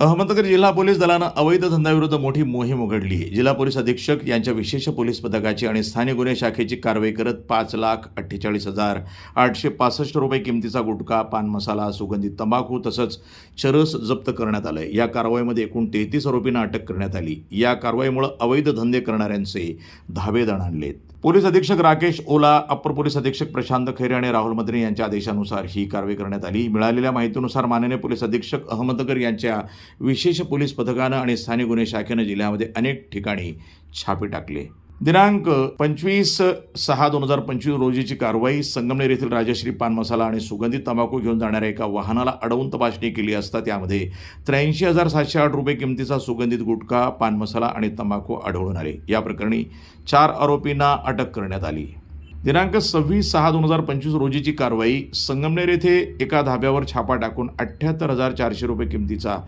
अहमदनगर जिल्हा पोलीस दलानं अवैध धंद्याविरुद्ध मोठी मोहीम उघडली. जिल्हा पोलीस अधीक्षक यांच्या विशेष पोलीस पथकाची आणि स्थानिक गुन्हे शाखेची कारवाई करत पाच लाख अठ्ठेचाळीस हजार आठशे पासष्ट रुपये किमतीचा गुटखा पान मसाला सुगंधित तंबाखू तसंच चरस जप्त करण्यात आलं या कारवाईमध्ये एकूण तेहतीस आरोपींना अटक करण्यात आली. या कारवाईमुळे अवैध धंदे करणाऱ्यांचे धाबे आणलेत. पोलीस अधीक्षक राकेश ओला अप्पर पोलीस अधीक्षक प्रशांत खैरे आणि राहुल मदने यांच्या आदेशानुसार ही कारवाई करण्यात आली. मिळालेल्या माहितीनुसार माननीय पोलीस अधीक्षक अहमदनगर यांच्या विशेष पोलीस पथकानं आणि स्थानिक गुन्हे शाखेनं जिल्ह्यामध्ये अनेक ठिकाणी छापे टाकले. दिनांक पंचवीस सहा दोन हजार पंचवीस रोजीची कारवाई संगमनेर येथील राजश्री पान मसाला आणि सुगंधित तंबाखू घेऊन जाणाऱ्या एका वाहनाला अडवून तपासणी केली असता त्यामध्ये त्र्याऐंशी हजार सातशे आठ रुपये किमतीचा सुगंधित गुटखा पान मसाला आणि तंबाखू आढळून आले. या प्रकरणी चार आरोपींना अटक करण्यात आली. दिनांक सव्वीस सहा दोन हजार पंचवीस रोजीची कारवाई संगमनेर येथे एका धाब्यावर छापा टाकून अठ्ठ्याहत्तर हजार चारशे रुपये किमतीचा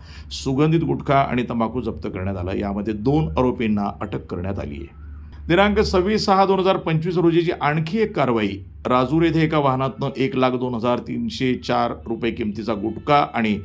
सुगंधित गुटखा आणि तंबाखू जप्त करण्यात आला. यामध्ये दोन आरोपींना अटक करण्यात आली आहे. दिनांक सव्वीस सहा दोन हजार पंचवीस रोजीची आणखी एक कारवाई. राजूर येथे एका वाहनातनं एक लाख दोन हजार तीनशे चार रुपये किमतीचा गुटखा आणि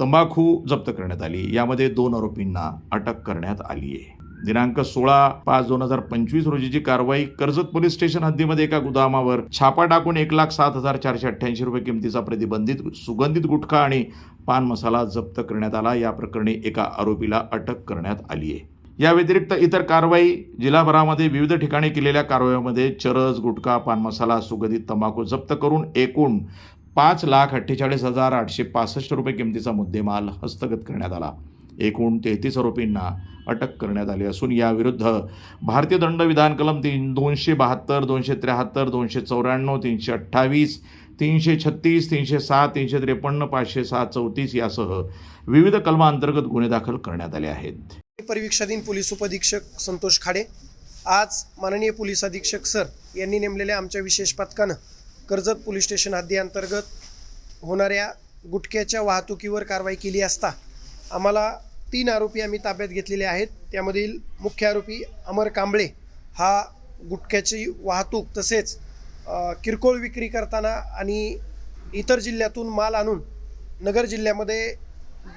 तंबाखू जप्त करण्यात आली. यामध्ये दोन आरोपींना अटक करण्यात आली आहे. दिनांक सोळा पाच दोन हजार पंचवीस रोजीची कारवाई कर्जत पोलीस स्टेशन हद्दीमध्ये एका गुदामावर छापा टाकून एक लाख सात हजार चारशे अठ्ठ्याऐंशी रुपये किमतीचा प्रतिबंधित सुगंधित गुटखा आणि पान मसाला जप्त करण्यात आला. या प्रकरणी एका आरोपीला अटक करण्यात आली आहे. या व्यतिरिक्त इतर कारवाई जिल्हाभरामध्ये विविध ठिकाणी केलेल्या कारवाईमध्ये चरस गुटखा पान मसाला सुगंधित तंबाखू जप्त करून एकूण पाच लाख अठ्ठेचाळीस हजार आठशे पासष्ट रुपये किमतीचा मुद्देमाल हस्तगत करण्यात आला. एकूण तेहतीस आरोपींना अटक करण्यात आली असून याविरुद्ध भारतीय दंड विधान कलम तीन दोनशे बहात्तर दोनशे त्र्याहत्तर दोनशे चौऱ्याण्णव तीनशे अठ्ठावीस तीनशे छत्तीस तीनशे सात तीनशे त्रेपन्न पाचशे सात चौतीस यासह विविध कलमांतर्गत गुन्हे दाखल करण्यात आले आहेत. परिवीक्षाधीन पोलीस उपअधीक्षक संतोष खाडे. आज माननीय पोलीस अधीक्षक सर यांनी नेमलेल्या आमच्या विशेष पथकानं कर्जत पोलीस स्टेशन हद्दीअंतर्गत होणाऱ्या गुटख्याच्या वाहतुकीवर कारवाई केली असता आम्हाला तीन आरोपी आम्ही ताब्यात घेतलेले आहेत. त्यामधील मुख्य आरोपी अमर कांबळे हा गुटख्याची वाहतूक तसेच किरकोळ विक्री करताना आणि इतर जिल्ह्यातून माल आणून नगर जिल्ह्यामध्ये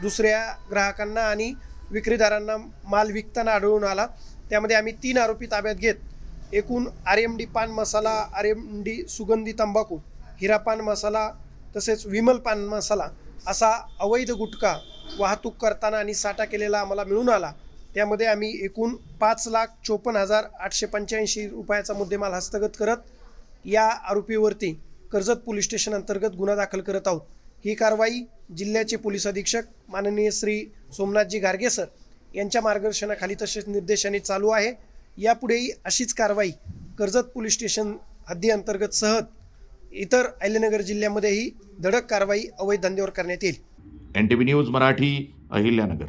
दुसऱ्या ग्राहकांना आणि विक्रीदारांना माल विकताना आढळून आला. त्यामध्ये आम्ही तीन आरोपी ताब्यात घेत एकूण आर एम डी पान मसाला आर एम डी सुगंधी तंबाखू हिरा पान मसाला तसेच विमल पान मसाला असा अवैध गुटखा वाहतूक करताना आणि साठा केलेला आम्हाला मिळून आला. त्यामध्ये आम्ही एकूण पाच लाख चोपन्न हजार आठशे पंच्याऐंशी रुपयाचा मुद्देमाल हस्तगत करत या आरोपीवरती कर्जत पोलीस स्टेशन अंतर्गत गुन्हा दाखल करत आहोत. ही कारवाई जिल्ह्याचे पोलीस अधीक्षक माननीय श्री सोमनाथजी गारगे सर यांच्या मार्गदर्शनाखाली तसेच निर्देशाने चालू आहे. यापुढेही अशीच कारवाई कर्जत पोलीस स्टेशन हद्दीअंतर्गत सहज इतर अहिल्यानगर जिल्ह्यामध्येही धडक कारवाई अवैध धंद्यावर करण्यात येईल. N T V news Marathi Ahilyanagar.